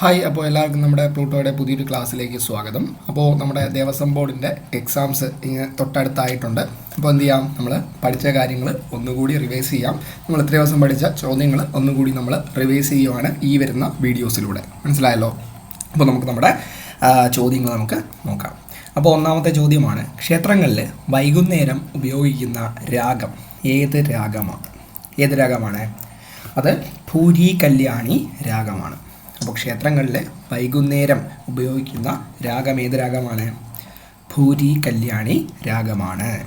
Hi അപ്പോൾ എല്ലാവർക്കും നമ്മുടെ പ്ലൂട്ടോയുടെ പുതിയൊരു ക്ലാസ്സിലേക്ക് സ്വാഗതം. അപ്പോൾ നമ്മുടെ ദേവസ്വം ബോർഡിന്റെ എക്സാംസ് ഇങ്ങനെ തൊട്ടടുത്തായിട്ടുണ്ട്. അപ്പോൾ എന്ത് ചെയ്യാം? നമ്മൾ പഠിച്ച കാര്യങ്ങൾ ഒന്നുകൂടി റിവൈസ് ചെയ്യാം. നമ്മൾ ഇത്ര ദിവസം പഠിച്ച ചോദ്യങ്ങൾ ഒന്നുകൂടി നമ്മൾ റിവൈസ് ചെയ്യുവാണ് ഈ വരുന്ന വീഡിയോസിലൂടെ. മനസ്സിലായല്ലോ? അപ്പോൾ നമുക്ക് നമ്മുടെ ചോദ്യങ്ങൾ നമുക്ക് നോക്കാം. അപ്പോൾ ഒന്നാമത്തെ ചോദ്യമാണ് ക്ഷേത്രങ്ങളിൽ വൈകുന്നേരം ഉപയോഗിക്കുന്ന രാഗം ഏത് രാഗമാണ് ഏത് രാഗമാണ്? അത് ഭൂരി കല്യാണി രാഗമാണ്. അപ്പോൾ ക്ഷേത്രങ്ങളിൽ വൈകുന്നേരം ഉപയോഗിക്കുന്ന രാഗം ഏത് രാഗമാണ് ഭൂരി കല്യാണി രാഗമാണ്.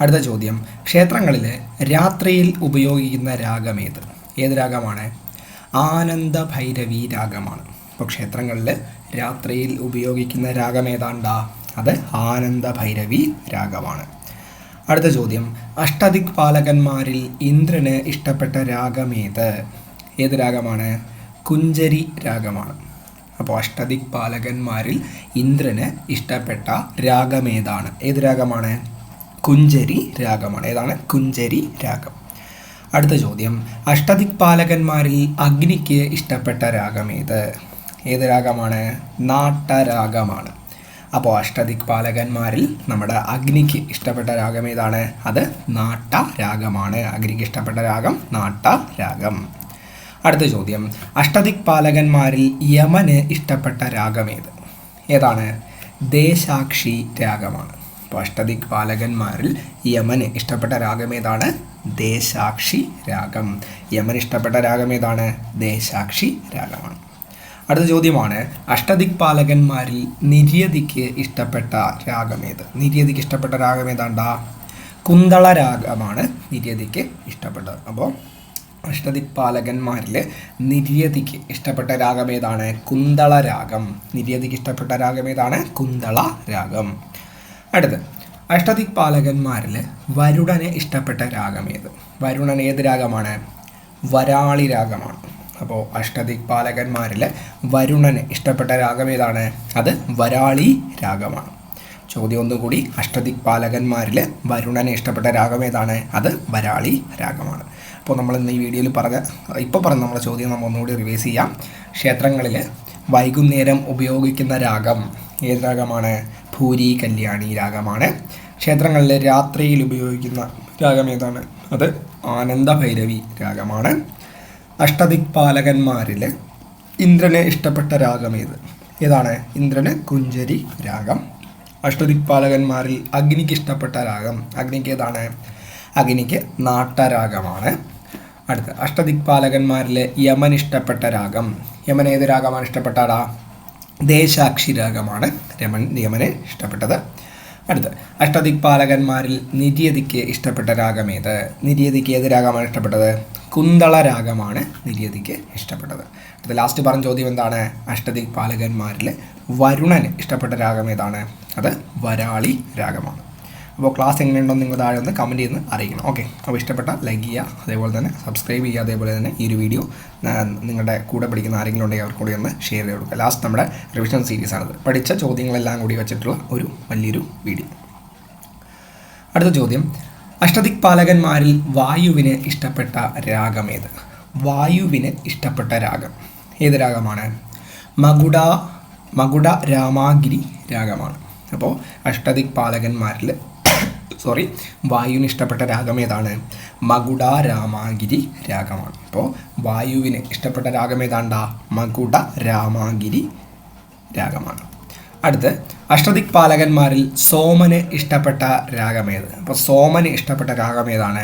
അടുത്ത ചോദ്യം. ക്ഷേത്രങ്ങളിൽ രാത്രിയിൽ ഉപയോഗിക്കുന്ന രാഗം ഏത് ഏത് രാഗമാണ്? ആനന്ദ ഭൈരവി രാഗമാണ്. അപ്പോൾ ക്ഷേത്രങ്ങളിൽ രാത്രിയിൽ ഉപയോഗിക്കുന്ന രാഗം ഏതാണ്ടാ അത് ആനന്ദ ഭൈരവി രാഗമാണ്. അടുത്ത ചോദ്യം. അഷ്ടദിക് പാലകന്മാരിൽ ഇന്ദ്രന് ഇഷ്ടപ്പെട്ട രാഗമേത്? ഏത് രാഗമാണ്? കുഞ്ചരി രാഗമാണ്. അപ്പോൾ അഷ്ടദിക് പാലകന്മാരിൽ ഇന്ദ്രന് ഇഷ്ടപ്പെട്ട രാഗമേതാണ്? ഏത് രാഗമാണ്? കുഞ്ചരി രാഗമാണ്. ഏതാണ്? കുഞ്ചരി രാഗം. അടുത്ത ചോദ്യം. അഷ്ടദിക് പാലകന്മാരിൽ അഗ്നിക്ക് ഇഷ്ടപ്പെട്ട രാഗമേത്? ഏത് രാഗമാണ്? നാട്ടരാഗമാണ്. അപ്പോൾ അഷ്ടദിക് പാലകന്മാരിൽ നമ്മുടെ അഗ്നിക്ക് ഇഷ്ടപ്പെട്ട രാഗം ഏതാണ് അത് നാട്ട രാഗമാണ് അഗ്നിക്ക് ഇഷ്ടപ്പെട്ട രാഗം നാട്ട രാഗം അടുത്ത ചോദ്യം. അഷ്ടദിക് പാലകന്മാരിൽ യമന് ഇഷ്ടപ്പെട്ട രാഗമേത് ഏത്? ഏതാണ്? ദേശാക്ഷി രാഗമാണ്. അപ്പോൾ അഷ്ടദിക് പാലകന്മാരിൽ യമന് ഇഷ്ടപ്പെട്ട രാഗമേതാണ് ദേശാക്ഷി രാഗം. യമൻ ഇഷ്ടപ്പെട്ട രാഗമേതാണ് ദേശാക്ഷി രാഗമാണ്. അടുത്ത ചോദ്യമാണ് അഷ്ടദിക് പാലകന്മാരിൽ നിര്യതിക്ക് ഇഷ്ടപ്പെട്ട രാഗമേത് നിര്യതിക്ക് ഇഷ്ടപ്പെട്ട രാഗം ഏതാണ്ടാ? കുന്തള രാഗമാണ് നിര്യതിക്ക് ഇഷ്ടപ്പെട്ടത്. അപ്പോൾ അഷ്ടദിക് പാലകന്മാരിൽ നിര്യതിക്ക് ഇഷ്ടപ്പെട്ട രാഗം ഏതാണ്? കുന്തള രാഗം. നിര്യതിക്ക് ഇഷ്ടപ്പെട്ട രാഗം ഏതാണ്? കുന്തള രാഗം. അടുത്ത് അഷ്ടദിക് വരുടന് ഇഷ്ടപ്പെട്ട രാഗം ഏത്? വരുണൻ ഏത് രാഗമാണ്? വരാളി രാഗമാണ്. അപ്പോൾ അഷ്ടദിക് പാലകന്മാരിൽ വരുണന് ഇഷ്ടപ്പെട്ട രാഗം ഏതാണ്? അത് വരാളി രാഗമാണ്. ചോദ്യം ഒന്നുകൂടി അഷ്ടദിക് പാലകന്മാരിൽ വരുണന് ഇഷ്ടപ്പെട്ട രാഗം ഏതാണ്? അത് വരാളി രാഗമാണ്. അപ്പോൾ നമ്മൾ ഇന്ന് ഈ വീഡിയോയിൽ പറഞ്ഞ ഇപ്പോൾ പറഞ്ഞ നമ്മുടെ ചോദ്യം നമ്മൾ ഒന്നുകൂടി റിവൈസ് ചെയ്യാം. ക്ഷേത്രങ്ങളിൽ വൈകുന്നേരം ഉപയോഗിക്കുന്ന രാഗം ഏത് രാഗമാണ്? ഭൂരി കല്യാണി രാഗമാണ്. ക്ഷേത്രങ്ങളിൽ രാത്രിയിൽ ഉപയോഗിക്കുന്ന രാഗം ഏതാണ്? അത് ആനന്ദഭൈരവി രാഗമാണ്. അഷ്ടദിക്പാലകന്മാരിൽ ഇന്ദ്രനെ ഇഷ്ടപ്പെട്ട രാഗം ഏത്? ഏതാണ്? ഇന്ദ്രന് കുഞ്ചരി രാഗം. അഷ്ടദിക്പാലകന്മാരിൽ അഗ്നിക്ക് ഇഷ്ടപ്പെട്ട രാഗം. അഗ്നിക്ക് ഏതാണ്? അഗ്നിക്ക് നാട്ടരാഗമാണ്. അടുത്ത അഷ്ടദിക്പാലകന്മാരിലെ യമൻ ഇഷ്ടപ്പെട്ട രാഗം. യമൻ ഏത് രാഗമാണ് ഇഷ്ടപ്പെട്ടാടാ? ദേശാക്ഷി രാഗമാണ് രമൻ യമന് ഇഷ്ടപ്പെട്ടത്. അടുത്ത അഷ്ടദിക്പാലകന്മാരിൽ നിര്യതിക്ക് ഇഷ്ടപ്പെട്ട രാഗം ഏത്? നിര്യതിക്ക് ഏത് രാഗമാണ് ഇഷ്ടപ്പെട്ടത്? കുന്തള രാഗമാണ് നിര്യതിക്ക് ഇഷ്ടപ്പെട്ടത്. അടുത്ത ലാസ്റ്റ് പറഞ്ഞ ചോദ്യം എന്താണ്? അഷ്ടദിക്പാലകന്മാരിൽ വരുണന് ഇഷ്ടപ്പെട്ട രാഗം ഏതാണ്? അത് വരാളി രാഗമാണ്. അപ്പോൾ ക്ലാസ് എങ്ങനെയുണ്ടോ നിങ്ങൾ താഴെ ഒന്ന് കമന്റ് ചെയ്ത് അറിയിക്കണം. ഓക്കെ അപ്പോൾ ഇഷ്ടപ്പെട്ട ലൈക്ക് ചെയ്യുക. അതേപോലെ തന്നെ സബ്സ്ക്രൈബ് ചെയ്യുക. അതേപോലെ തന്നെ ഈ ഒരു വീഡിയോ നിങ്ങളുടെ കൂടെ പഠിക്കുന്ന ആരെങ്കിലും ഉണ്ടെങ്കിൽ അവർക്ക് ഒന്ന് ഷെയർ ചെയ്ത് കൊടുക്കുക. ലാസ്റ്റ് നമ്മുടെ റിവിഷൻ സീരീസ് ആണത്. പഠിച്ച ചോദ്യങ്ങളെല്ലാം കൂടി വെച്ചിട്ടുള്ള ഒരു വലിയൊരു വീഡിയോ അടുത്ത ചോദ്യം. അഷ്ടദിക് പാലകന്മാരിൽ വായുവിന് ഇഷ്ടപ്പെട്ട രാഗം ഏത്? വായുവിന് ഇഷ്ടപ്പെട്ട രാഗം. ഏത് രാഗമാണ്? മകുട മകുട രാമാഗിരി രാഗമാണ്. അപ്പോൾ അഷ്ടദിക് പാലകന്മാരിൽ സോറി വായുവിന് ഇഷ്ടപ്പെട്ട രാഗം ഏതാണ്? മകുട രാമാഗിരി രാഗമാണ്. അപ്പോൾ വായുവിന് ഇഷ്ടപ്പെട്ട രാഗം ഏതാണ്ടാ? മകുട രാമാഗിരി രാഗമാണ്. അടുത്ത് അഷ്ടദിക് പാലകന്മാരിൽ സോമന് ഇഷ്ടപ്പെട്ട രാഗമേത് അപ്പോൾ സോമന് ഇഷ്ടപ്പെട്ട രാഗം ഏതാണ്?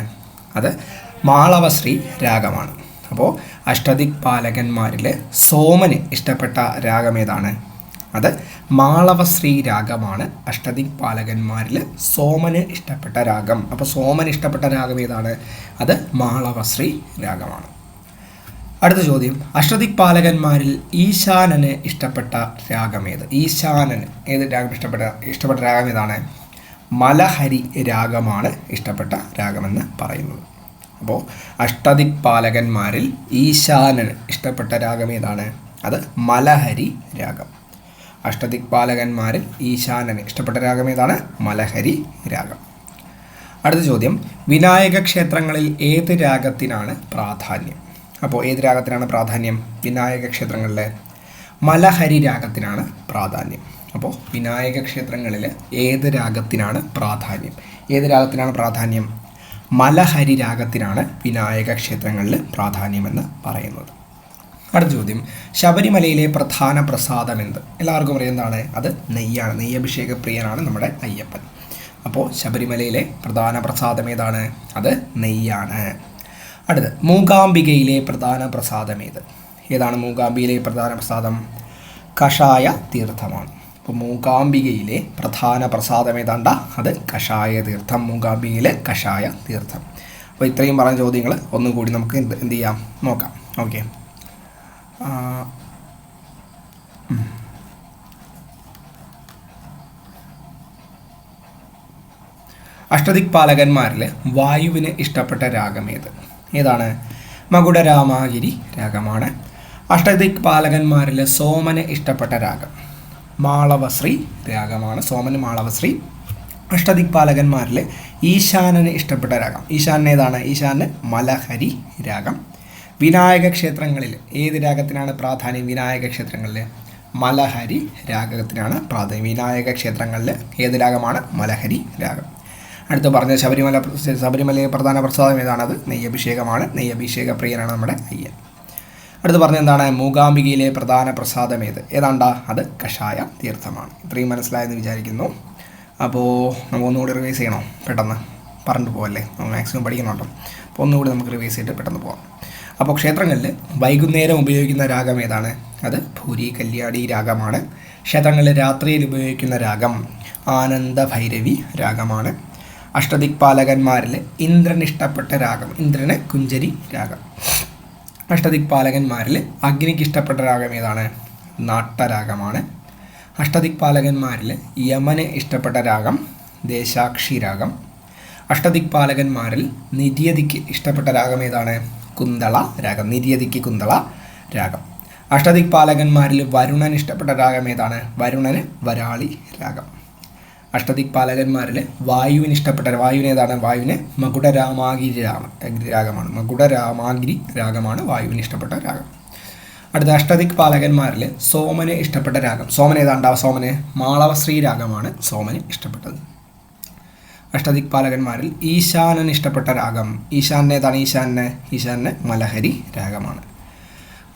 അത് മാളവശ്രീ രാഗമാണ്. അപ്പോൾ അഷ്ടദിക് പാലകന്മാരിൽ സോമന് ഇഷ്ടപ്പെട്ട രാഗം ഏതാണ്? അത് മാളവശ്രീ രാഗമാണ്. അഷ്ടദിക് പാലകന്മാരിൽ സോമന് ഇഷ്ടപ്പെട്ട രാഗം. അപ്പോൾ സോമൻ ഇഷ്ടപ്പെട്ട രാഗം ഏതാണ്? അത് മാളവശ്രീ രാഗമാണ്. അടുത്ത ചോദ്യം. അഷ്ടദിക് പാലകന്മാരിൽ ഈശാനന് ഇഷ്ടപ്പെട്ട രാഗം ഏത്? ഈശാനന്. ഏത് രാഗം ഇഷ്ടപ്പെട്ട ഇഷ്ടപ്പെട്ട രാഗം ഏതാണ്? മലഹരി രാഗമാണ് ഇഷ്ടപ്പെട്ട രാഗമെന്ന് പറയുന്നത്. അപ്പോൾ അഷ്ടദിക് പാലകന്മാരിൽ ഈശാനന് ഇഷ്ടപ്പെട്ട രാഗം ഏതാണ്? അത് മലഹരി രാഗം. അഷ്ടദിക് പാലകന്മാരിൽ ഈശാനന് ഇഷ്ടപ്പെട്ട രാഗം ഏതാണ്? മലഹരി രാഗം. അടുത്ത ചോദ്യം വിനായക ക്ഷേത്രങ്ങളിൽ ഏത് രാഗത്തിനാണ് പ്രാധാന്യം? അപ്പോൾ ഏത് രാഗത്തിനാണ് പ്രാധാന്യം? വിനായക ക്ഷേത്രങ്ങളിലെ മലഹരി രാഗത്തിനാണ് പ്രാധാന്യം. അപ്പോൾ വിനായക ക്ഷേത്രങ്ങളിൽ ഏത് രാഗത്തിനാണ് പ്രാധാന്യം? ഏത് രാഗത്തിനാണ് പ്രാധാന്യം? മലഹരി രാഗത്തിനാണ് വിനായക ക്ഷേത്രങ്ങളിൽ പ്രാധാന്യമെന്ന് പറയുന്നത്. അടുത്ത ചോദ്യം. ശബരിമലയിലെ പ്രധാന പ്രസാദം എന്ത് എല്ലാവർക്കും അറിയുന്നതാണ് അത് നെയ്യാണ്. നെയ്യഭിഷേക പ്രിയനാണ് നമ്മുടെ അയ്യപ്പൻ. അപ്പോൾ ശബരിമലയിലെ പ്രധാന പ്രസാദം ഏതാണ് അത് നെയ്യാണ്. അടുത്ത് മൂകാംബികയിലെ പ്രധാന പ്രസാദം ഏത് ഏതാണ് മൂകാംബികയിലെ പ്രധാന പ്രസാദം? കഷായ തീർത്ഥമാണ്. അപ്പോൾ മൂകാംബികയിലെ പ്രധാന പ്രസാദം ഏതാണ്ട അത് കഷായ തീർത്ഥം. മൂകാംബികയിലെ കഷായ തീർത്ഥം. അപ്പോൾ ഇത്രയും പറഞ്ഞ ചോദ്യങ്ങൾ ഒന്നുകൂടി നമുക്ക് എന്ത് ചെയ്യാം? നോക്കാം. ഓക്കെ. അഷ്ടദിക്പാലകന്മാരിൽ വായുവിന് ഇഷ്ടപ്പെട്ട രാഗം ഏത്? ഏതാണ്? മകുടരാമാഗിരി രാഗമാണ്. അഷ്ടദിക് പാലകന്മാരിൽ സോമന് ഇഷ്ടപ്പെട്ട രാഗം മാളവശ്രീ രാഗമാണ്. സോമന് മാളവശ്രീ. അഷ്ടദിക് പാലകന്മാരിൽ ഈശാനന് ഇഷ്ടപ്പെട്ട രാഗം. ഈശാനൻ ഏതാണ്? ഈശാന് മലഹരി രാഗം. വിനായക ക്ഷേത്രങ്ങളിൽ ഏത് രാഗത്തിനാണ് പ്രാധാന്യം വിനായക ക്ഷേത്രങ്ങളിൽ? മലഹരി രാഗത്തിനാണ് പ്രാധാന്യം. വിനായക ക്ഷേത്രങ്ങളിൽ ഏത് രാഗമാണ്? മലഹരി രാഗം. അടുത്ത് പറഞ്ഞ ശബരിമല ശബരിമലയിലെ പ്രധാന പ്രസാദം ഏതാണത്? നെയ്യഭിഷേകമാണ്. നെയ്യഭിഷേക പ്രിയനാണ് നമ്മുടെ അയ്യൻ. അടുത്ത് പറഞ്ഞ എന്താണ്? മൂകാംബികയിലെ പ്രധാന പ്രസാദം ഏത്? ഏതാണ്ടാ? അത് കഷായ തീർത്ഥമാണ്. ഇത്രയും മനസ്സിലായെന്ന് വിചാരിക്കുന്നു. അപ്പോൾ നമുക്ക് ഒന്നുകൂടി റിവൈസ് ചെയ്യണോ? പെട്ടെന്ന്. പറഞ്ഞിട്ട് പോകല്ലേ മാക്സിമം പഠിക്കണമല്ലോ അപ്പോൾ ഒന്നുകൂടി നമുക്ക് റിവൈസ് ചെയ്തിട്ട് പെട്ടെന്ന് പോകാം അപ്പോൾ ക്ഷേത്രങ്ങളിൽ വൈകുന്നേരം ഉപയോഗിക്കുന്ന രാഗം ഏതാണ്? അത് ഭൂരി കല്യാണി രാഗമാണ്. ക്ഷേത്രങ്ങളിൽ രാത്രിയിൽ ഉപയോഗിക്കുന്ന രാഗം ആനന്ദ ഭൈരവി രാഗമാണ്. അഷ്ടദിക്പാലകന്മാരിൽ ഇന്ദ്രൻ ഇഷ്ടപ്പെട്ട രാഗം ഇന്ദ്രന് കുഞ്ചരി രാഗം. അഷ്ടദിക്പാലകന്മാരിൽ അഗ്നിക്ക് ഇഷ്ടപ്പെട്ട രാഗം ഏതാണ്? നാട്ടരാഗമാണ്. അഷ്ടദിക്പാലകന്മാരിൽ യമന് ഇഷ്ടപ്പെട്ട രാഗം ദേശാക്ഷി രാഗം. അഷ്ടദിക്പാലകന്മാരിൽ നിര്യതിക്ക് ഇഷ്ടപ്പെട്ട രാഗം ഏതാണ്? കുന്തള രാഗം നിര്യതിക്ക് കുന്തള രാഗം. അഷ്ടദിക് അഷ്ടദിക്പാലകന്മാരിൽ വരുണൻ ഇഷ്ടപ്പെട്ട രാഗം ഏതാണ്? വരുണന് വരാളി രാഗം. അഷ്ടദിക് അഷ്ടദിക്പാലകന്മാരിൽ വായുവിന് ഇഷ്ടപ്പെട്ട വായുവിന് ഏതാണ്? വായുവിന് മകുടരാമാഗിരി രാമ രാഗമാണ്. മകുടരാമാഗിരി രാഗമാണ് വായുവിന് ഇഷ്ടപ്പെട്ട രാഗം. അടുത്ത അഷ്ടദിക് അഷ്ടദിക്പാലകന്മാരിൽ സോമന് ഇഷ്ടപ്പെട്ട രാഗം. സോമൻ ഏതാണ്ടാ സോമന് മാളവശ്രീ രാഗമാണ് സോമന് ഇഷ്ടപ്പെട്ടത്. അഷ്ടദിക്പാലകന്മാരിൽ ഈശാനൻ ഇഷ്ടപ്പെട്ട രാഗം. ഈശാനെ ഏതാണ്? ഈശാനെ മലഹരി രാഗമാണ്.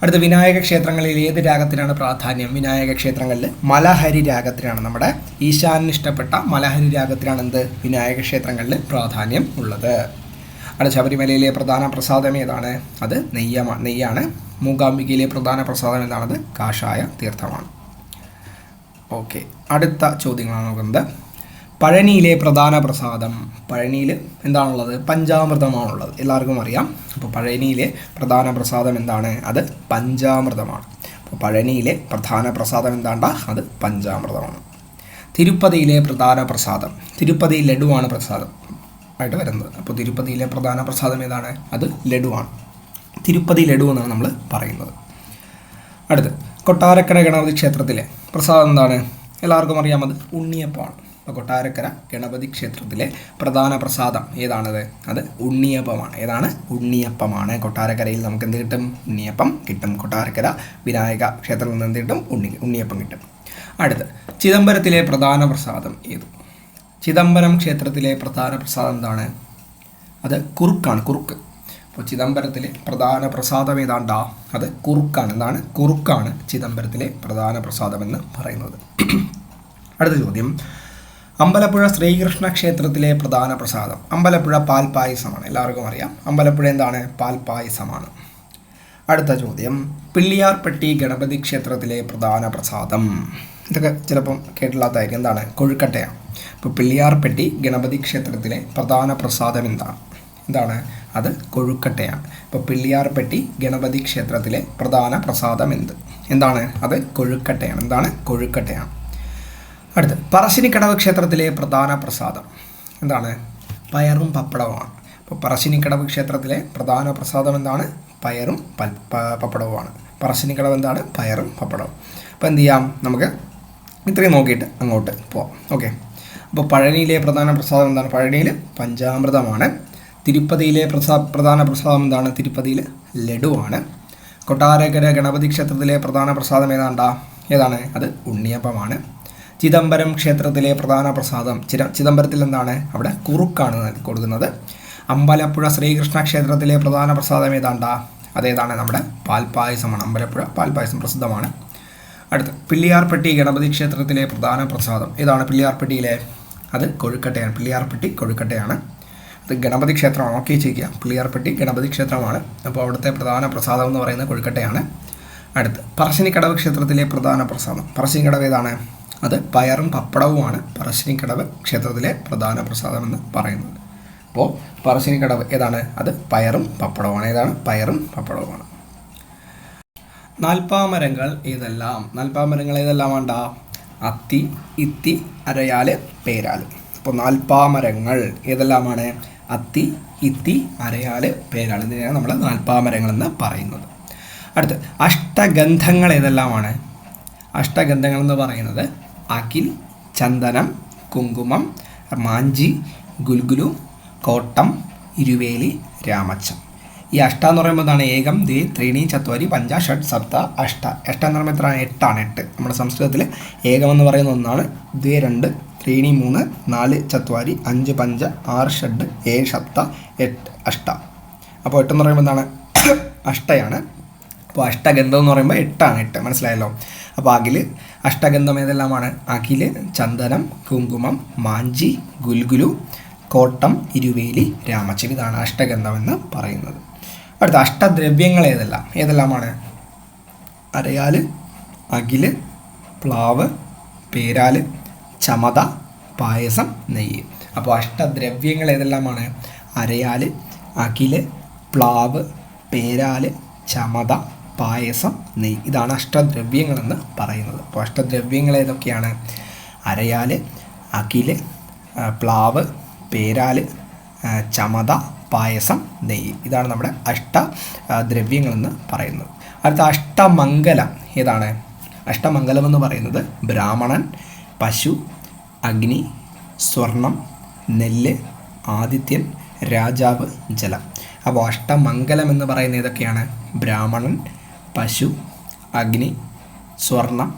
അടുത്ത വിനായക ക്ഷേത്രങ്ങളിൽ ഏത് രാഗത്തിനാണ് പ്രാധാന്യം? വിനായക ക്ഷേത്രങ്ങളിൽ മലഹരി രാഗത്തിനാണ്. നമ്മുടെ ഈശാനൻ ഇഷ്ടപ്പെട്ട മലഹരി രാഗത്തിനാണ് എന്ത്? വിനായക ക്ഷേത്രങ്ങളിൽ പ്രാധാന്യം ഉള്ളത്. അവിടെ ശബരിമലയിലെ പ്രധാന പ്രസാദം ഏതാണ്? അത് നെയ്യമാണ് നെയ്യാണ്. മൂകാംബികയിലെ പ്രധാന പ്രസാദം എന്താണത്? കാഷായ തീർത്ഥമാണ്. ഓക്കെ. അടുത്ത ചോദ്യങ്ങളാണ് നോക്കുന്നത്. പഴനിയിലെ പ്രധാന പ്രസാദം. പഴനിയിൽ എന്താണുള്ളത്? പഞ്ചാമൃതമാണുള്ളത്. എല്ലാവർക്കും അറിയാം. അപ്പോൾ പഴനിയിലെ പ്രധാന പ്രസാദം എന്താണ്? അത് പഞ്ചാമൃതമാണ്. അപ്പോൾ പഴനിയിലെ പ്രധാന പ്രസാദം എന്താണ്ട? അത് പഞ്ചാമൃതമാണ്. തിരുപ്പതിയിലെ പ്രധാന പ്രസാദം. തിരുപ്പതി ലഡുവാണ് പ്രസാദം ആയിട്ട് വരുന്നത്. അപ്പോൾ തിരുപ്പതിയിലെ പ്രധാന പ്രസാദം ഏതാണ്? അത് ലഡുവാണ്. തിരുപ്പതി ലഡു എന്നാണ് നമ്മൾ പറയുന്നത്. അടുത്ത് കൊട്ടാരക്കര ഗണപതി ക്ഷേത്രത്തിലെ പ്രസാദം എന്താണ്? എല്ലാവർക്കും അറിയാം. അത് ഉണ്ണിയപ്പമാണ്. കൊട്ടാരക്കര ഗണപതി ക്ഷേത്രത്തിലെ പ്രധാന പ്രസാദം ഏതാണത്? അത് ഉണ്ണിയപ്പമാണ്. ഏതാണ്? ഉണ്ണിയപ്പമാണ്. കൊട്ടാരക്കരയിൽ നമുക്ക് എന്ത് കിട്ടും? ഉണ്ണിയപ്പം കിട്ടും. കൊട്ടാരക്കര വിനായക ക്ഷേത്രത്തിൽ നിന്ന് എന്ത് കിട്ടും? ഉണ്ണി ഉണ്ണിയപ്പം കിട്ടും. അടുത്ത് ചിദംബരത്തിലെ പ്രധാന പ്രസാദം ഏത്? ചിദംബരം ക്ഷേത്രത്തിലെ പ്രധാന പ്രസാദം എന്താണ്? അത് കുറുക്കാണ് കുറുക്ക്. അപ്പോൾ ചിദംബരത്തിലെ പ്രധാന പ്രസാദം ഏതാണ്ടാ? അത് കുറുക്കാണ്. എന്താണ്? കുറുക്കാണ് ചിദംബരത്തിലെ പ്രധാന പ്രസാദം എന്ന് പറയുന്നത്. അടുത്ത ചോദ്യം. അമ്പലപ്പുഴ ശ്രീകൃഷ്ണ ക്ഷേത്രത്തിലെ പ്രധാന പ്രസാദം. അമ്പലപ്പുഴ പാൽപായസമാണ് എല്ലാവർക്കും അറിയാം. അമ്പലപ്പുഴ എന്താണ്? പാൽപായസമാണ് അടുത്ത ചോദ്യം. പിള്ളിയാർപ്പെട്ടി ഗണപതി ക്ഷേത്രത്തിലെ പ്രധാന പ്രസാദം. ഇതൊക്കെ ചിലപ്പം കേട്ടില്ലാത്തതായിരിക്കും. എന്താണ്? കൊഴുക്കട്ടയാണ്. അപ്പോൾ പിള്ളിയാർപ്പെട്ടി ഗണപതി ക്ഷേത്രത്തിലെ പ്രധാന പ്രസാദം എന്താണ്? എന്താണ്? അത് കൊഴുക്കട്ടയാണ്. അപ്പോൾ പിള്ളിയാർപ്പെട്ടി ഗണപതി ക്ഷേത്രത്തിലെ പ്രധാന പ്രസാദം എന്ത്? എന്താണ്? അത് കൊഴുക്കട്ടയാണ്. എന്താണ്? കൊഴുക്കട്ടയാണ്. അടുത്ത് പറശ്ശിനിക്കടവ് ക്ഷേത്രത്തിലെ പ്രധാന പ്രസാദം. എന്താണ്? പയറും പപ്പടവുമാണ്. അപ്പോൾ പറശ്ശിനിക്കടവ് ക്ഷേത്രത്തിലെ പ്രധാന പ്രസാദം എന്താണ്? പയറും പപ്പടവുമാണ്. പറശ്ശിനി പപ്പടവുമാണ് പറശ്ശിനിക്കടവ് എന്താണ്? പയറും പപ്പടവും. അപ്പോൾ എന്ത് ചെയ്യാം? നമുക്ക് ഇത്രയും നോക്കിയിട്ട് അങ്ങോട്ട് പോവാം. ഓക്കെ. അപ്പോൾ പഴനിയിലെ പ്രധാന പ്രസാദം എന്താണ്? പഴനിയിൽ പഞ്ചാമൃതമാണ്. തിരുപ്പതിയിലെ പ്രസാ പ്രധാന പ്രസാദം എന്താണ്? തിരുപ്പതിയിൽ ലഡുവാണ്. കൊട്ടാരക്കര ഗണപതി ക്ഷേത്രത്തിലെ പ്രധാന പ്രസാദം ഏതാണ്ടാ? ഏതാണ്? അത് ഉണ്ണിയപ്പമാണ്. ചിദംബരം ക്ഷേത്രത്തിലെ പ്രധാന പ്രസാദം ചിര ചിദംബരത്തിൽ എന്താണ് അവിടെ കുറുക്കാണ് കൊടുക്കുന്നത്. അമ്പലപ്പുഴ ശ്രീകൃഷ്ണ ക്ഷേത്രത്തിലെ പ്രധാന പ്രസാദം ഏതാണ്ട? അതേതാണ് നമ്മുടെ പാൽപ്പായസമാണ് അമ്പലപ്പുഴ പാൽപ്പായസം പ്രസിദ്ധമാണ്. അടുത്ത് പിള്ളിയാർപ്പെട്ടി ഗണപതി ക്ഷേത്രത്തിലെ പ്രധാന പ്രസാദം. ഏതാണ് പിള്ളിയാർപ്പെട്ടിയിലെ അത് കൊഴുക്കട്ടയാണ്. പിള്ളിയാർപ്പെട്ടി കൊഴുക്കട്ടയാണ്. അത് ഗണപതി ക്ഷേത്രമാണ്. ഓക്കെ ചെയ്യുക പിള്ളിയാർപ്പെട്ടി ഗണപതി ക്ഷേത്രമാണ്. അപ്പോൾ അവിടുത്തെ പ്രധാന പ്രസാദം എന്ന് പറയുന്നത് കൊഴുക്കട്ടയാണ്. അടുത്ത് പറശ്ശിനിക്കടവ് ക്ഷേത്രത്തിലെ പ്രധാന പ്രസാദം. പറശ്ശിനിക്കടവ് ഏതാണ്? അത് പയറും പപ്പടവുമാണ് പറശ്ശിനിക്കടവ് ക്ഷേത്രത്തിലെ പ്രധാന പ്രസാദമെന്ന് പറയുന്നത്. അപ്പോൾ പറശ്ശിനിക്കടവ് ഏതാണ്? അത് പയറും പപ്പടവുമാണ്. ഏതാണ്? പയറും പപ്പടവുമാണ്. നാൽപ്പാമരങ്ങൾ ഏതെല്ലാം? നാൽപ്പാമരങ്ങൾ ഏതെല്ലാം വേണ്ട അത്തി ഇത്തി അരയാൽ പേരാൽ. അപ്പോൾ നാൽപ്പാമരങ്ങൾ ഏതെല്ലാമാണ്? അത്തി ഇത്തി അരയാൽ പേരാൽ ഇതിനെയാണ് നമ്മൾ നാൽപ്പാമരങ്ങൾ എന്ന് പറയുന്നത്. അടുത്ത് അഷ്ടഗന്ധങ്ങൾ ഏതെല്ലാമാണ്? അഷ്ടഗന്ധങ്ങൾ എന്ന് പറയുന്നത് അകിൽ ചന്ദനം കുങ്കുമം മാഞ്ചി ഗുൽഗുലു കോട്ടം ഇരുവേലി രാമച്ചം. ഈ അഷ്ട എന്ന് പറയുമ്പോൾ എന്താണ് ഏകം ദ്വി ത്രീണി ചത്വരി പഞ്ച ഷഡ് സപ്ത അഷ്ട. അഷ്ട എന്ന് പറയുമ്പോൾ എത്രയാണ് എട്ടാണ് എട്ട്. നമ്മുടെ സംസ്കൃതത്തിൽ ഏകം എന്ന് പറയുന്ന ഒന്നാണ്. ദ്വി രണ്ട് ത്രീണി മൂന്ന് നാല് ചത്വാരി അഞ്ച് പഞ്ച ആറ് ഷഡ് ഏഴ് സപ്ത എട്ട് അഷ്ട. അപ്പോൾ എട്ടെന്ന് പറയുമ്പോൾ എന്താണ്? അഷ്ടയാണ്. അപ്പോൾ അഷ്ടഗന്ധം എന്ന് പറയുമ്പോൾ എട്ടാണ് എട്ട്. മനസ്സിലായല്ലോ? അപ്പോൾ അഖിൽ അഷ്ടഗന്ധം ഏതെല്ലാമാണ്? അഖിൽ ചന്ദനം കുങ്കുമം മാഞ്ചി ഗുൽഗുലു കോട്ടം ഇരുവേലി രാമച്ചൻ ഇതാണ് അഷ്ടഗന്ധം എന്ന് പറയുന്നത്. അടുത്ത അഷ്ടദ്രവ്യങ്ങൾ ഏതെല്ലാം? ഏതെല്ലാമാണ്? അരയാൽ അഖിൽ പ്ലാവ് പേരാൽ ചമത പായസം നെയ്യ്. അപ്പോൾ അഷ്ടദ്രവ്യങ്ങൾ ഏതെല്ലാമാണ്? അരയാൽ അഖിൽ പ്ലാവ് പേരാൽ ചമത പായസം നെയ്. ഇതാണ് അഷ്ടദ്രവ്യങ്ങളെന്ന് പറയുന്നത്. അപ്പോൾ അഷ്ടദ്രവ്യങ്ങൾ ഏതൊക്കെയാണ്? അരയാൽ അകിൽ പ്ലാവ് പേരാൽ ചമത പായസം നെയ്യ്. ഇതാണ് നമ്മുടെ അഷ്ട ദ്രവ്യങ്ങളെന്ന് പറയുന്നത്. അടുത്ത അഷ്ടമംഗലം ഏതാണ്? അഷ്ടമംഗലം എന്ന് പറയുന്നത് ബ്രാഹ്മണൻ പശു അഗ്നി സ്വർണം നെല്ല് ആദിത്യൻ രാജാവ് ജലം. അപ്പോൾ അഷ്ടമംഗലം എന്ന് പറയുന്നത് ഏതൊക്കെയാണ്? ബ്രാഹ്മണൻ പശു അഗ്നി സ്വർണം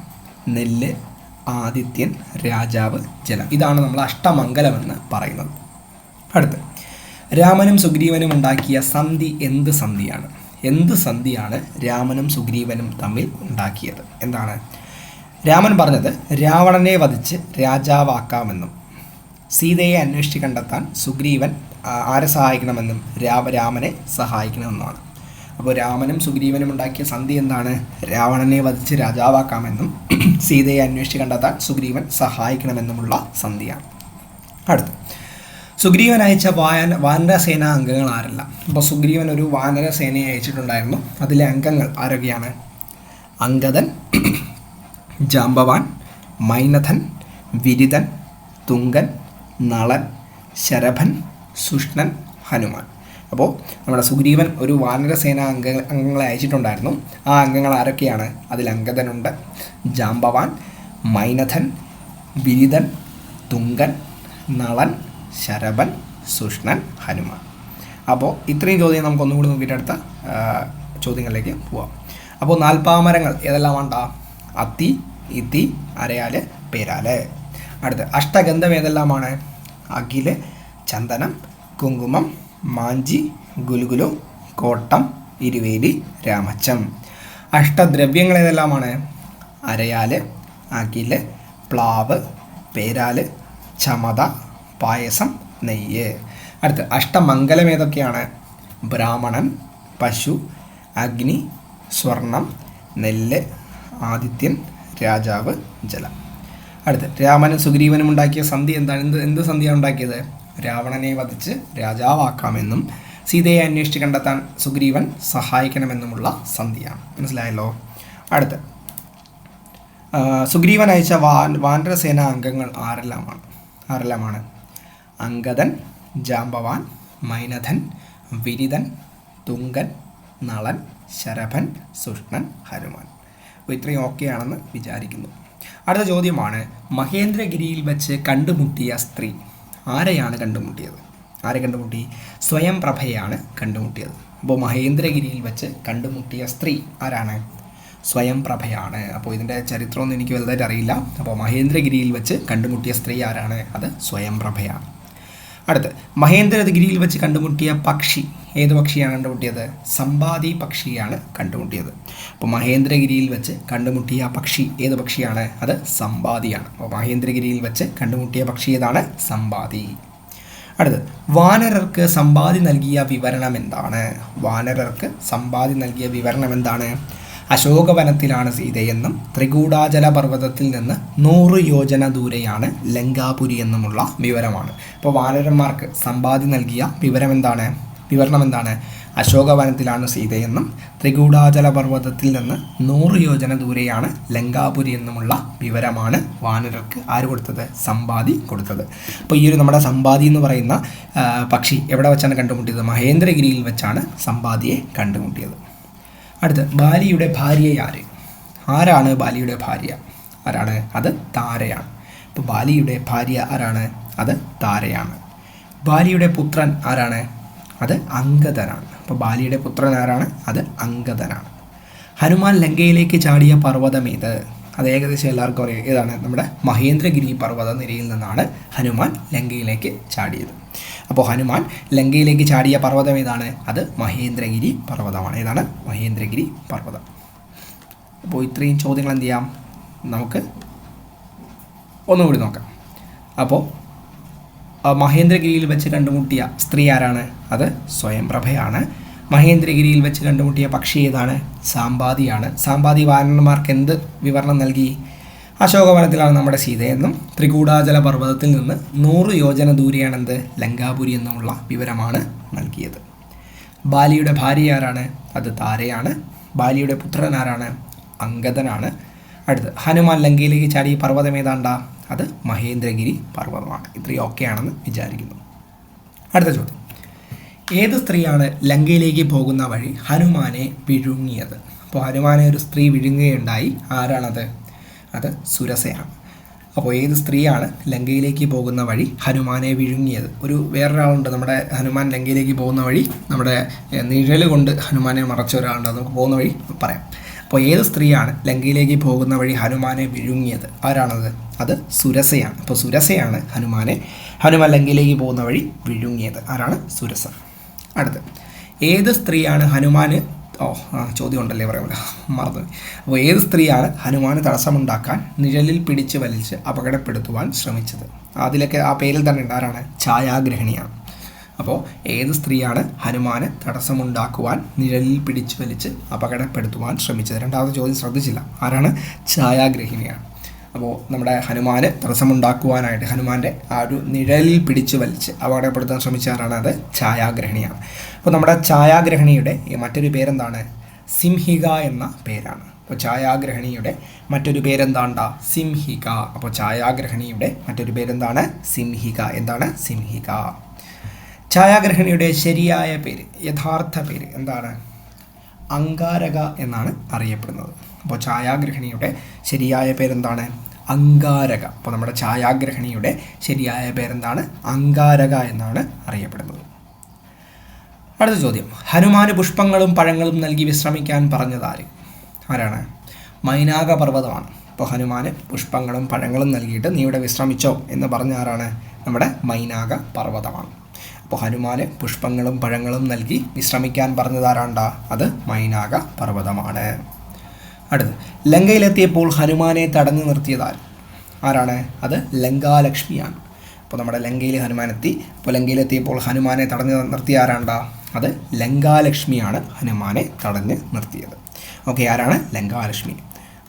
നെല്ല് ആദിത്യൻ രാജാവ് ജലം ഇതാണ് നമ്മൾ അഷ്ടമംഗലം എന്ന് പറയുന്നത്. അടുത്ത്. രാമനും സുഗ്രീവനും ഉണ്ടാക്കിയ സന്ധി എന്ത് സന്ധിയാണ്? എന്ത് സന്ധിയാണ് രാമനും സുഗ്രീവനും തമ്മിൽ ഉണ്ടാക്കിയത്? എന്താണ്? രാമൻ പറഞ്ഞത് രാവണനെ വധിച്ച് രാജാവാക്കാമെന്നും സീതയെ അന്വേഷിച്ച് കണ്ടെത്താൻ സുഗ്രീവൻ ആരെ സഹായിക്കണമെന്നും രാമ രാമനെ സഹായിക്കണമെന്നാണ് അപ്പോൾ രാമനും സുഗ്രീവനും ഉണ്ടാക്കിയ സന്ധി എന്താണ്? രാവണനെ വധിച്ച് രാജാവാക്കാമെന്നും സീതയെ അന്വേഷിച്ച് കണ്ടെത്താൻ സുഗ്രീവൻ സഹായിക്കണമെന്നുമുള്ള സന്ധിയാണ്. അടുത്ത് സുഗ്രീവൻ അയച്ച വായന വാനരസേന അംഗങ്ങൾ ആരല്ല. അപ്പോൾ സുഗ്രീവൻ ഒരു വാനരസേനയെ അയച്ചിട്ടുണ്ടായിരുന്നു. അതിലെ അംഗങ്ങൾ ആരൊക്കെയാണ്? അങ്കദൻ ജാമ്പവാൻ മൈനഥൻ വിരിതൻ തുങ്കൻ നളൻ ശരഭൻ സുഷ്ണൻ ഹനുമാൻ. അപ്പോൾ നമ്മുടെ സുഗ്രീവൻ ഒരു വാനരസേന അംഗ അംഗങ്ങളെ അയച്ചിട്ടുണ്ടായിരുന്നു. ആ അംഗങ്ങൾ ആരൊക്കെയാണ്? അതിൽ അങ്കദനുണ്ട് ജാംബവാൻ മൈനഥൻ വിരിതൻ തുങ്കൻ നളൻ ശരഭൻ സുഷ്ണൻ ഹനുമാൻ. അപ്പോൾ ഇത്രയും ചോദ്യം നമുക്ക് ഒന്നുകൂടി നോക്കിയിട്ട് അടുത്ത ചോദ്യങ്ങളിലേക്ക് പോവാം. അപ്പോൾ നാൽപ്പാമരങ്ങൾ ഏതെല്ലാം വേണ്ട അത്തി ഇത്തി അരയാൽ പേരാൽ. അടുത്ത് അഷ്ടഗന്ധം ഏതെല്ലാമാണ്? അഖിൽ ചന്ദനം കുങ്കുമം മാഞ്ചി ഗുലുഗുലു കോട്ടം ഇരുവേലി രാമച്ചം. അഷ്ടദ്രവ്യങ്ങൾ ഏതെല്ലാമാണ്? അരയാൽ അകിൽ പ്ലാവ് പേരാൽ ചമത പായസം നെയ്യ്. അടുത്ത് അഷ്ടമംഗലം ഏതൊക്കെയാണ്? ബ്രാഹ്മണൻ പശു അഗ്നി സ്വർണം നെല്ല് ആദിത്യൻ രാജാവ് ജലം. അടുത്ത് രാമനും സുഗ്രീവനും ഉണ്ടാക്കിയ സന്ധി എന്താണ്? എന്ത് എന്ത് സന്ധിയാണ് ഉണ്ടാക്കിയത്? രാവണനെ വധിച്ച് രാജാവാക്കാമെന്നും സീതയെ അന്വേഷിച്ച് കണ്ടെത്താൻ സുഗ്രീവൻ സഹായിക്കണമെന്നുമുള്ള സന്ധിയാണ്. മനസ്സിലായല്ലോ? അടുത്ത്. സുഗ്രീവൻ അയച്ച വാൻ വാനരസേന അംഗങ്ങൾ ആരെല്ലാമാണ്? ആരെല്ലാമാണ്? അങ്കദൻ ജാമ്പവാൻ മൈനഥൻ വിരിതൻ തുങ്കൻ നളൻ ശരഭൻ സുഷ്ണൻ ഹനുമാൻ. അപ്പോൾ ഇത്രയും ഓക്കെ ആണെന്ന് വിചാരിക്കുന്നു. അടുത്ത ചോദ്യമാണ് മഹേന്ദ്രഗിരിയിൽ വെച്ച് കണ്ടുമുട്ടിയ സ്ത്രീ. ആരെയാണ് കണ്ടുമുട്ടിയത്? ആരെ കണ്ടുമുട്ടി? സ്വയം പ്രഭയാണ് കണ്ടുമുട്ടിയത്. അപ്പോൾ മഹേന്ദ്രഗിരിയിൽ വെച്ച് കണ്ടുമുട്ടിയ സ്ത്രീ ആരാണ്? സ്വയം പ്രഭയാണ്. അപ്പോൾ ഇതിന്റെ ചരിത്രമൊന്നും എനിക്ക് വലുതായിട്ട് അറിയില്ല. അപ്പോൾ മഹേന്ദ്രഗിരിയിൽ വെച്ച് കണ്ടുമുട്ടിയ സ്ത്രീ ആരാണ്? അത് സ്വയം പ്രഭയാണ്. അടുത്ത് മഹേന്ദ്രഗിരിയിൽ വെച്ച് കണ്ടുമുട്ടിയ പക്ഷി ഏത് പക്ഷിയാണ് കണ്ടുമുട്ടിയത്? സമ്പാദി പക്ഷിയാണ് കണ്ടുമുട്ടിയത്. അപ്പോൾ മഹേന്ദ്രഗിരിയിൽ വെച്ച് കണ്ടുമുട്ടിയ പക്ഷി ഏത് പക്ഷിയാണ്? അത് സമ്പാദിയാണ്. അപ്പോൾ മഹേന്ദ്രഗിരിയിൽ വെച്ച് കണ്ടുമുട്ടിയ പക്ഷി ഏതാണ്? സമ്പാദി. അടുത്ത് വാനരർക്ക് സമ്പാദി നൽകിയ വിവരണം എന്താണ്? വാനരർക്ക് സമ്പാദി നൽകിയ വിവരണം എന്താണ്? അശോകവനത്തിലാണ് സീതയെന്നും ത്രികൂടാചല പർവതത്തിൽ നിന്ന് നൂറ് യോജന ദൂരെയാണ് ലങ്കാപുരി എന്നുമുള്ള വിവരമാണ്. അപ്പോൾ വാനരന്മാർക്ക് സമ്പാദി നൽകിയ വിവരം എന്താണ്? വിവരണം എന്താണ് അശോകവനത്തിലാണ് സീതയെന്നും ത്രികൂടാചല പർവതത്തിൽ നിന്ന് നൂറ് യോജന ദൂരെയാണ് ലങ്കാപുരി എന്നുമുള്ള വിവരമാണ് വാനരർക്ക് ആര് കൊടുത്തത്? സമ്പാദി കൊടുത്തത്. അപ്പോൾ ഈ ഒരു നമ്മുടെ സമ്പാദി എന്ന് പറയുന്ന പക്ഷി എവിടെ വെച്ചാണ് കണ്ടുമുട്ടിയത്? മഹേന്ദ്രഗിരിയിൽ വെച്ചാണ് സമ്പാദിയെ കണ്ടുമുട്ടിയത്. അടുത്ത് ബാലിയുടെ ഭാര്യയെ ആര്? ആരാണ് ബാലിയുടെ ഭാര്യ? ആരാണ്? അത് താരയാണ്. അപ്പോൾ ബാലിയുടെ ഭാര്യ ആരാണ്? അത് താരയാണ്. ബാലിയുടെ പുത്രൻ ആരാണ്? അത് അങ്കദനാണ് അപ്പോൾ ബാലിയുടെ പുത്രൻ ആരാണ്? അത് അങ്കദനാണ് ഹനുമാൻ ലങ്കയിലേക്ക് ചാടിയ പർവതം ഏത്? അത് ഏകദേശം എല്ലാവർക്കും അറിയാം. ഏതാണ്? നമ്മുടെ മഹേന്ദ്രഗിരി പർവത നിരയിൽ നിന്നാണ് ഹനുമാൻ ലങ്കയിലേക്ക് ചാടിയത്. അപ്പോൾ ഹനുമാൻ ലങ്കയിലേക്ക് ചാടിയ പർവതം ഏതാണ്? അത് മഹേന്ദ്രഗിരി പർവതമാണ്. ഏതാണ്? മഹേന്ദ്രഗിരി പർവതം. അപ്പോൾ ഇത്രയും ചോദ്യങ്ങൾ എന്ത് ചെയ്യാം? നമുക്ക് ഒന്നുകൂടി നോക്കാം. അപ്പോൾ മഹേന്ദ്രഗിരിയിൽ വെച്ച് കണ്ടുമുട്ടിയ സ്ത്രീ ആരാണ്? അത് സ്വയംപ്രഭയാണ് മഹേന്ദ്രഗിരിയിൽ വെച്ച് കണ്ടുമുട്ടിയ പക്ഷി ഏതാണ്? സാമ്പാതിയാണ് സാമ്പാതി വാനന്മാർക്ക് എന്ത് വിവരണം നൽകി? അശോകവനത്തിലാണ് നമ്മുടെ സീതയെന്നും ത്രികൂടാചല പർവതത്തിൽ നിന്ന് നൂറ് യോജന ദൂരെയാണെന്ത്? ലങ്കാപുരി എന്നുമുള്ള വിവരമാണ് നൽകിയത്. ബാലിയുടെ ഭാര്യ ആരാണ്? അത് താരയാണ്. ബാലിയുടെ പുത്രൻ ആരാണ്? അങ്കദനാണ് അടുത്ത് ഹനുമാൻ ലങ്കയിലേക്ക് ചാടി പർവതം ഏതാണ്ടാ? അത് മഹേന്ദ്രഗിരി പർവതമാണ്. ഇത്രയും ഓക്കെ ആണെന്ന് വിചാരിക്കുന്നു. അടുത്ത ചോദ്യം. ഏത് സ്ത്രീയാണ് ലങ്കയിലേക്ക് പോകുന്ന വഴി ഹനുമാനെ വിഴുങ്ങിയത്? അപ്പോൾ ഹനുമാനെ ഒരു സ്ത്രീ വിഴുങ്ങുകയുണ്ടായി. ആരാണത്? അത് സുരസയാണ്. അപ്പോൾ ഏത് സ്ത്രീയാണ് ലങ്കയിലേക്ക് പോകുന്ന വഴി ഹനുമാനെ വിഴുങ്ങിയത്? ഒരു വേറൊരാളുണ്ട് നമ്മുടെ ഹനുമാൻ ലങ്കയിലേക്ക് പോകുന്ന വഴി നമ്മുടെ നിഴൽ കൊണ്ട് ഹനുമാനെ മറച്ച ഒരാളുണ്ട്. നമുക്ക് പോകുന്ന വഴി പറയാം. അപ്പോൾ ഏത് സ്ത്രീയാണ് ലങ്കയിലേക്ക് പോകുന്ന വഴി ഹനുമാനെ വിഴുങ്ങിയത്? ആരാണത്? അത് സുരസയാണ്. അപ്പോൾ സുരസയാണ് ഹനുമാനെ ഹനുമാൻ ലങ്കയിലേക്ക് പോകുന്ന വഴി വിഴുങ്ങിയത്. ആരാണ്? സുരസ. അടുത്ത്. ഏത് സ്ത്രീയാണ് ഹനുമാന് ഓ ചോദ്യം ഉണ്ടല്ലേ പറയാമല്ല മറന്നു അപ്പോൾ ഏത് സ്ത്രീയാണ് ഹനുമാന് തടസ്സമുണ്ടാക്കാൻ നിഴലിൽ പിടിച്ച് വലിച്ച് അപകടപ്പെടുത്തുവാൻ ശ്രമിച്ചത്? അതിലൊക്കെ ആ പേരിൽ തന്നെ ഉണ്ട്. ആരാണ്? ഛായാഗ്രഹണിയാണ്. അപ്പോൾ ഏത് സ്ത്രീയാണ് ഹനുമാന് തടസ്സമുണ്ടാക്കുവാൻ നിഴലിൽ പിടിച്ചു വലിച്ച് അപകടപ്പെടുത്തുവാൻ ശ്രമിച്ചത്? രണ്ടാമത്തെ ചോദ്യം ശ്രദ്ധിച്ചില്ല. ആരാണ്? ഛായാഗ്രഹിണിയാണ്. അപ്പോൾ നമ്മുടെ ഹനുമാന് തടസ്സമുണ്ടാക്കുവാനായിട്ട് ഹനുമാന്റെ ആ ഒരു നിഴലിൽ പിടിച്ചു വലിച്ച് അപകടപ്പെടുത്താൻ ശ്രമിച്ച ആരാണ്? അത് ഛായാഗ്രഹിണിയാണ്. അപ്പോൾ നമ്മുടെ ഛായാഗ്രഹിണിയുടെ മറ്റൊരു പേരെന്താണ്? സിംഹിക എന്ന പേരാണ്. അപ്പോൾ ഛായാഗ്രഹണിയുടെ മറ്റൊരു പേരെന്താണ്ട? സിംഹിക. അപ്പോൾ ഛായാഗ്രഹണിയുടെ മറ്റൊരു പേരെന്താണ്? സിംഹിക. എന്താണ്? സിംഹിക. ഛായാഗ്രഹണിയുടെ ശരിയായ പേര് യഥാർത്ഥ പേര് എന്താണ്? അങ്കാരക എന്നാണ് അറിയപ്പെടുന്നത്. അപ്പോൾ ഛായാഗ്രഹണിയുടെ ശരിയായ പേരെന്താണ്? അങ്കാരക. അപ്പോൾ നമ്മുടെ ഛായാഗ്രഹണിയുടെ ശരിയായ പേരെന്താണ്? അങ്കാരക എന്നാണ് അറിയപ്പെടുന്നത്. അടുത്ത ചോദ്യം. ഹനുമാന് പുഷ്പങ്ങളും പഴങ്ങളും നൽകി വിശ്രമിക്കാൻ പറഞ്ഞതാര് ആരാണ്? മൈനാക പർവതമാണ്. അപ്പോൾ ഹനുമാന് പുഷ്പങ്ങളും പഴങ്ങളും നൽകിയിട്ട് നീ ഇവിടെ വിശ്രമിച്ചോ എന്ന് പറഞ്ഞ ആരാണ്? നമ്മുടെ മൈനാക പർവതമാണ്. അപ്പോൾ ഹനുമാന് പുഷ്പങ്ങളും പഴങ്ങളും നൽകി വിശ്രമിക്കാൻ പറഞ്ഞതാരാണ്ട? അത് മൈനാക പർവതമാണ്. അടുത്ത് ലങ്കയിലെത്തിയപ്പോൾ ഹനുമാനെ തടഞ്ഞു നിർത്തിയതാൽ ആരാണ്? അത് ലങ്കാലക്ഷ്മിയാണ്. അപ്പോൾ നമ്മുടെ ലങ്കയിൽ ഹനുമാനെത്തി അപ്പോൾ ലങ്കയിലെത്തിയപ്പോൾ ഹനുമാനെ തടഞ്ഞു നിർത്തിയ ആരാണ്ട? അത് ലങ്കാലക്ഷ്മിയാണ് ഹനുമാനെ തടഞ്ഞ് നിർത്തിയത്. ഓക്കെ ആരാണ്? ലങ്കാലക്ഷ്മി.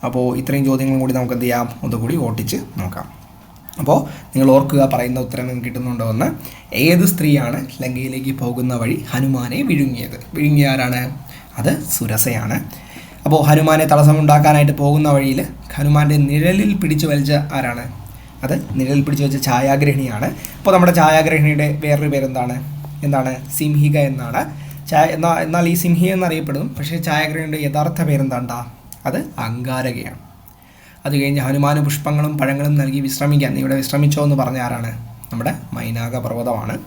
അപ്പോൾ ഇത്രയും ചോദ്യങ്ങളും കൂടി നമുക്ക് എന്ത് ചെയ്യാം? ഒന്നുകൂടി ഓട്ടിച്ച് നോക്കാം. അപ്പോൾ നിങ്ങൾ ഓർക്കുക പറയുന്ന ഉത്തരം നിങ്ങൾക്ക് കിട്ടുന്നുണ്ടോ എന്ന്. ഏത് സ്ത്രീയാണ് ലങ്കയിലേക്ക് പോകുന്ന വഴി ഹനുമാനെ വിഴുങ്ങിയത്? വിഴുങ്ങിയ ആരാണ്? അത് സുരസയാണ്. അപ്പോൾ ഹനുമാനെ തടസ്സമുണ്ടാക്കാനായിട്ട് പോകുന്ന വഴിയിൽ ഹനുമാന്റെ നിഴലിൽ പിടിച്ചു വലിച്ച ആരാണ്? അത് നിഴലിൽ പിടിച്ചു വെച്ച ഛായാഗ്രഹിണിയാണ്. അപ്പോൾ നമ്മുടെ ഛായാഗ്രഹിണിയുടെ വേറൊരു പേരെന്താണ്? എന്താണ്? സിംഹിക എന്നാണ്. ഛായ എന്നാൽ ഈ സിംഹിക എന്നറിയപ്പെടും. പക്ഷേ ഛായാഗ്രഹിണിയുടെ യഥാർത്ഥ പേരെന്താണ്ടാ? അത് അങ്കാരകയാണ്. അത് കഴിഞ്ഞ് ഹനുമാന് പുഷ്പങ്ങളും പഴങ്ങളും നൽകി വിശ്രമിക്കാൻ. ഇവിടെ വിശ്രമിച്ചോ എന്ന് പറഞ്ഞ ആരാണ്? നമ്മുടെ മൈനാക പർവതമാണ്.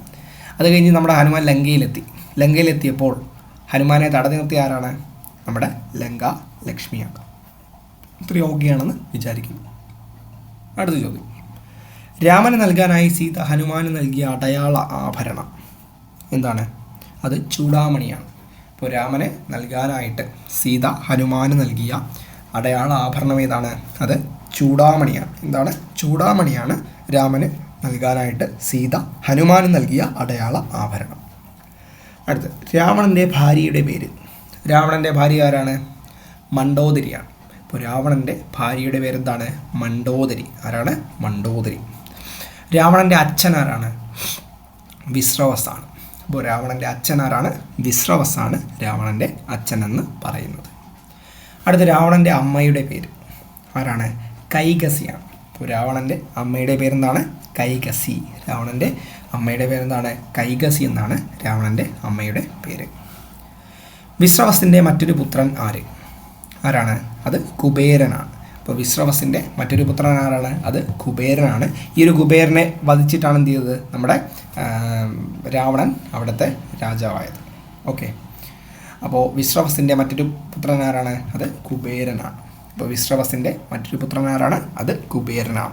അത് കഴിഞ്ഞ് നമ്മുടെ ഹനുമാൻ ലങ്കയിലെത്തി. ലങ്കയിലെത്തിയപ്പോൾ ഹനുമാനെ തടഞ്ഞു നിർത്തിയ ആരാണ്? നമ്മുടെ ലങ്ക ലക്ഷ്മിയാണ് ഇത്രയും ഓക്കെയാണെന്ന് വിചാരിക്കുന്നു. അടുത്ത ചോദ്യം. രാമന് നൽകാനായി സീത ഹനുമാന് നൽകിയ അടയാള ആഭരണം എന്താണ്? അത് ചൂടാമണിയാണ്. അപ്പോൾ രാമന് നൽകാനായിട്ട് സീത ഹനുമാന് നൽകിയ അടയാള ആഭരണം ഏതാണ്? അത് ചൂടാമണിയാണ്. എന്താണ്? ചൂടാമണിയാണ് രാമന് നൽകാനായിട്ട് സീത ഹനുമാന് നൽകിയ അടയാള ആഭരണം. അടുത്ത് രാവണന്റെ ഭാര്യയുടെ പേര്. രാവണന്റെ ഭാര്യ ആരാണ്? മണ്ടോദരിയാണ്. അപ്പോൾ രാവണന്റെ ഭാര്യയുടെ പേരെന്താണ്? മണ്ടോദരി. ആരാണ്? മണ്ടോദരി. രാവണന്റെ അച്ഛൻ ആരാണ്? വിശ്രവസാണ്. അപ്പോൾ രാവണന്റെ അച്ഛൻ ആരാണ്? വിശ്രവസാണ് രാവണന്റെ അച്ഛൻ എന്ന് പറയുന്നത്. അടുത്ത രാവണന്റെ അമ്മയുടെ പേര്. ആരാണ്? കൈകസിയാണ് അപ്പോൾ രാവണന്റെ അമ്മയുടെ പേരെന്താണ്? കൈകസി. രാവണന്റെ അമ്മയുടെ പേരെന്താണ്? കൈകസി എന്നാണ് രാവണന്റെ അമ്മയുടെ പേര്. വിശ്രവസിന്റെ മറ്റൊരു പുത്രൻ ആര്? ആരാണ്? അത് കുബേരനാണ്. അപ്പോൾ വിശ്രവസിന്റെ മറ്റൊരു പുത്രൻ ആരാണ്? അത് കുബേരനാണ്. ഈ ഒരു കുബേരനെ വധിച്ചിട്ടാണ് എന്ത് ചെയ്തത്? നമ്മുടെ രാവണൻ അവിടുത്തെ രാജാവായത്. ഓക്കെ. അപ്പോൾ വിശ്രവസിന്റെ മറ്റൊരു പുത്രൻ ആരാണ് അത് കുബേരനാണ് അപ്പോൾ വിശ്രവസിന്റെ മറ്റൊരു പുത്രൻ ആരാണ് അത് കുബേരനാണ്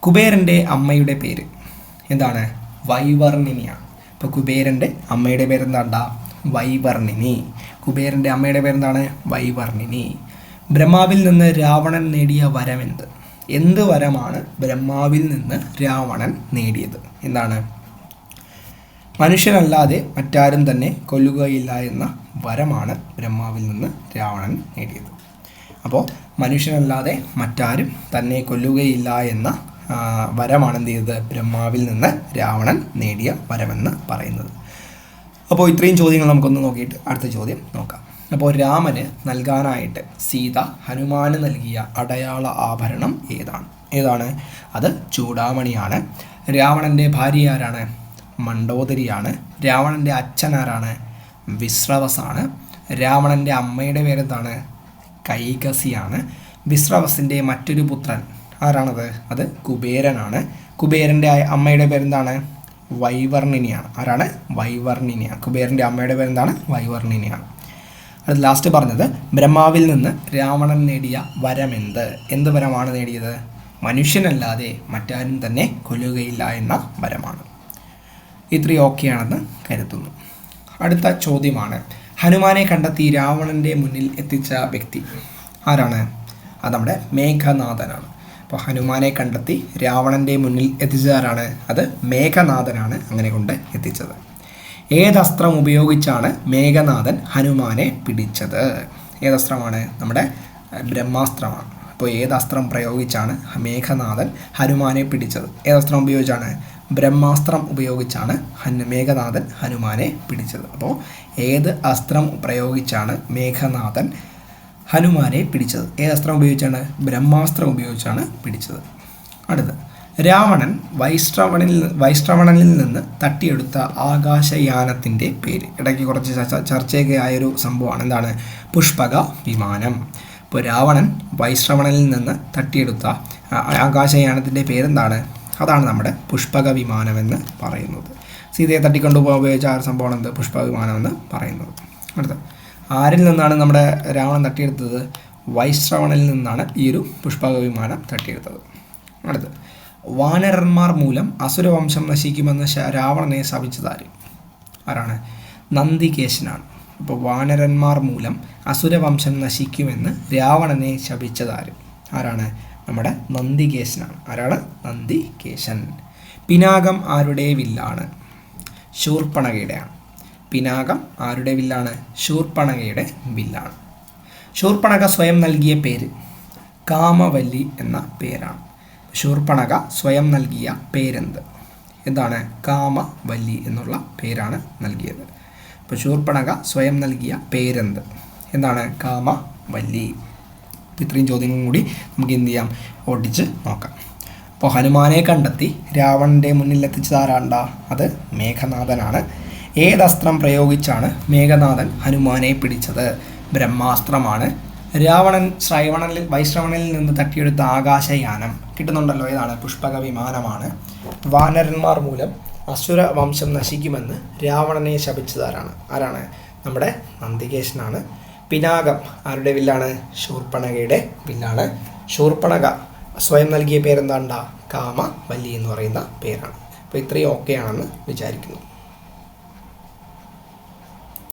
കുബേരന്റെ അമ്മയുടെ പേര് എന്താണ്? വൈവർണിനിയാണ് അപ്പോൾ കുബേരന്റെ അമ്മയുടെ പേരെന്താണ്ടാ? വൈവർണിനി കുബേരന്റെ അമ്മയുടെ പേരെന്താണ്? വൈവർണിനി ബ്രഹ്മാവിൽ നിന്ന് രാവണൻ നേടിയ വരമെന്ത്? എന്ത് വരമാണ് ബ്രഹ്മാവിൽ നിന്ന് രാവണൻ നേടിയത്? എന്താണ്? മനുഷ്യനല്ലാതെ മറ്റാരും തന്നെ കൊല്ലുകയില്ല എന്ന വരമാണ് ബ്രഹ്മാവിൽ നിന്ന് രാവണൻ നേടിയത്. അപ്പോൾ മനുഷ്യനല്ലാതെ മറ്റാരും തന്നെ കൊല്ലുകയില്ല എന്ന വരമാണ് എന്ത് ചെയ്തത്? ബ്രഹ്മാവിൽ നിന്ന് രാവണൻ നേടിയ വരമെന്ന് പറയുന്നത്. അപ്പോൾ ഇത്രയും ചോദ്യങ്ങൾ നമുക്കൊന്ന് നോക്കിയിട്ട് അടുത്ത ചോദ്യം നോക്കാം. അപ്പോൾ രാമന് നൽകാനായിട്ട് സീത ഹനുമാന് നൽകിയ അടയാള ആഭരണം ഏതാണ്? ഏതാണ്? അത് ചൂടാമണിയാണ്. രാവണന്റെ ഭാര്യ ആരാണ്? മണ്ഡോദരിയാണ്. രാവണന്റെ അച്ഛനാരാണ്? വിശ്രവസാണ്. രാവണന്റെ അമ്മയുടെ പേരെന്താണ്? കൈകസിയാണ്. വിശ്രവസിന്റെ മറ്റൊരു പുത്രൻ ആരാണത്? അത് കുബേരനാണ്. കുബേരന്റെ അമ്മയുടെ പേരെന്താണ്? വൈവർണിനിയാണ് ആരാണ്? വൈവർണിനിയാണ് കുബേരന്റെ അമ്മയുടെ പേരെന്താണ്? വൈവർണിനിയാണ് അത് ലാസ്റ്റ് പറഞ്ഞത് ബ്രഹ്മാവിൽ നിന്ന് രാവണൻ നേടിയ വരമെന്ത്? എന്ത് വരമാണ് നേടിയത്? മനുഷ്യനല്ലാതെ മറ്റാരും തന്നെ കൊല്ലുകയില്ല എന്ന വരമാണ്. ഇത്രയും ഓക്കെയാണെന്ന് കരുതുന്നു. അടുത്ത ചോദ്യമാണ്. ഹനുമാനെ കണ്ടെത്തി രാവണന്റെ മുന്നിൽ എത്തിച്ച വ്യക്തി ആരാണ്? അത് നമ്മുടെ മേഘനാഥനാണ്. അപ്പോൾ ഹനുമാനെ കണ്ടെത്തി രാവണന്റെ മുന്നിൽ എത്തിച്ച ആരാണ്? അത് മേഘനാഥനാണ് അങ്ങനെ കൊണ്ട് എത്തിച്ചത്. ഏതസ്ത്രം ഉപയോഗിച്ചാണ് മേഘനാഥൻ ഹനുമാനെ പിടിച്ചത്? ഏതസ്ത്രമാണ് നമ്മുടെ ബ്രഹ്മാസ്ത്രമാണ്. അപ്പോൾ ഏതസ്ത്രം പ്രയോഗിച്ചാണ് മേഘനാഥൻ ഹനുമാനെ പിടിച്ചത്? ഏതസ്ത്രം ഉപയോഗിച്ചാണ്? ബ്രഹ്മാസ്ത്രം ഉപയോഗിച്ചാണ് ഹനു മേഘനാഥൻ ഹനുമാനെ പിടിച്ചത്. അപ്പോൾ ഏത് അസ്ത്രം പ്രയോഗിച്ചാണ് മേഘനാഥൻ ഹനുമാനെ പിടിച്ചത്? ഏത് അസ്ത്രം ഉപയോഗിച്ചാണ്? ബ്രഹ്മാസ്ത്രം ഉപയോഗിച്ചാണ് പിടിച്ചത്. അടുത്ത് രാവണൻ വൈശ്രവണിൽ വൈശ്രവണനിൽ നിന്ന് തട്ടിയെടുത്ത ആകാശയാനത്തിന്റെ പേര്. ഇടയ്ക്ക് കുറച്ച് ചർച്ച ചർച്ചയൊക്കെ ആയൊരു സംഭവമാണ്. എന്താണ്? പുഷ്പക വിമാനം. ഇപ്പോൾ രാവണൻ വൈശ്രവണനിൽ നിന്ന് തട്ടിയെടുത്ത ആകാശയാനത്തിന്റെ പേരെന്താണ്? അതാണ് നമ്മുടെ പുഷ്പക വിമാനം എന്ന് പറയുന്നത്. സീതയെ തട്ടിക്കൊണ്ടുപോകാൻ ഉപയോഗിച്ച ആ സംഭവമാണ് എന്ത്? പുഷ്പക വിമാനം എന്ന് പറയുന്നത്. അടുത്ത. ആരിൽ നിന്നാണ് നമ്മുടെ രാവണൻ തട്ടിയെടുത്തത്? വൈശ്രവണിൽ നിന്നാണ് ഈ ഒരു പുഷ്പക വിമാനം തട്ടിയെടുത്തത്. അടുത്ത്. വാനരന്മാർ മൂലം അസുരവംശം നശിക്കുമെന്ന് രാവണനെ ശപിച്ചതാര് ആരാണ്? നന്ദികേശനാണ്. അപ്പോൾ വാനരന്മാർ മൂലം അസുരവംശം നശിക്കുമെന്ന് രാവണനെ ശപിച്ചതാര് ആരാണ്? നമ്മുടെ നന്ദികേശനാണ്. ആരാണ്? നന്ദികേശൻ. പിനാകം ആരുടെ വില്ലാണ്? ശൂർപ്പണകയുടെയാണ്. പിനാകം ആരുടെ വില്ലാണ്? ശൂർപ്പണകയുടെ വില്ലാണ്. ശൂർപ്പണക സ്വയം നൽകിയ പേര് കാമവല്ലി എന്ന പേരാണ്. ശൂർപ്പണക സ്വയം നൽകിയ പേരെന്ത്? എന്താണ്? കാമവല്ലി എന്നുള്ള പേരാണ് നൽകിയത്. അപ്പോൾ ശൂർപ്പണക സ്വയം നൽകിയ പേരെന്ത്? എന്താണ്? കാമവല്ലി. അപ്പോൾ ഇത്രയും ചോദ്യങ്ങളും കൂടി നമുക്ക് എന്ത് ചെയ്യാം? ഓടിച്ച് നോക്കാം. അപ്പോൾ ഹനുമാനെ കണ്ടെത്തി രാവണന്റെ മുന്നിൽ എത്തിച്ചതാരാണ്ട അത് മേഘനാഥനാണ്. ഏതസ്ത്രം പ്രയോഗിച്ചാണ് മേഘനാഥൻ ഹനുമാനെ പിടിച്ചത്? ബ്രഹ്മാസ്ത്രമാണ്. രാവണൻ ശ്രൈവണനിൽ വൈശ്രവണനിൽ നിന്ന് തട്ടിയെടുത്ത ആകാശയാനം. കിട്ടുന്നുണ്ടല്ലോ ഏതാണ്? പുഷ്പക വിമാനമാണ് വാനരന്മാർ മൂലം അസുര വംശം നശിക്കുമെന്ന് രാവണനെ ശപിച്ചതാരാണ് ആരാണ്? നമ്മുടെ നന്ദികേശനാണ്. പിനാകം. ആരുടെ വില്ലാണ്? ശൂർപ്പണകയുടെ വില്ലാണ്. ശൂർപ്പണക സ്വയം നൽകിയ പേരെന്താണ്ട? കാമ വല്ലി എന്ന് പറയുന്ന പേരാണ്. അപ്പോൾ ഇത്രയും ഓക്കെ ആണെന്ന് വിചാരിക്കുന്നു.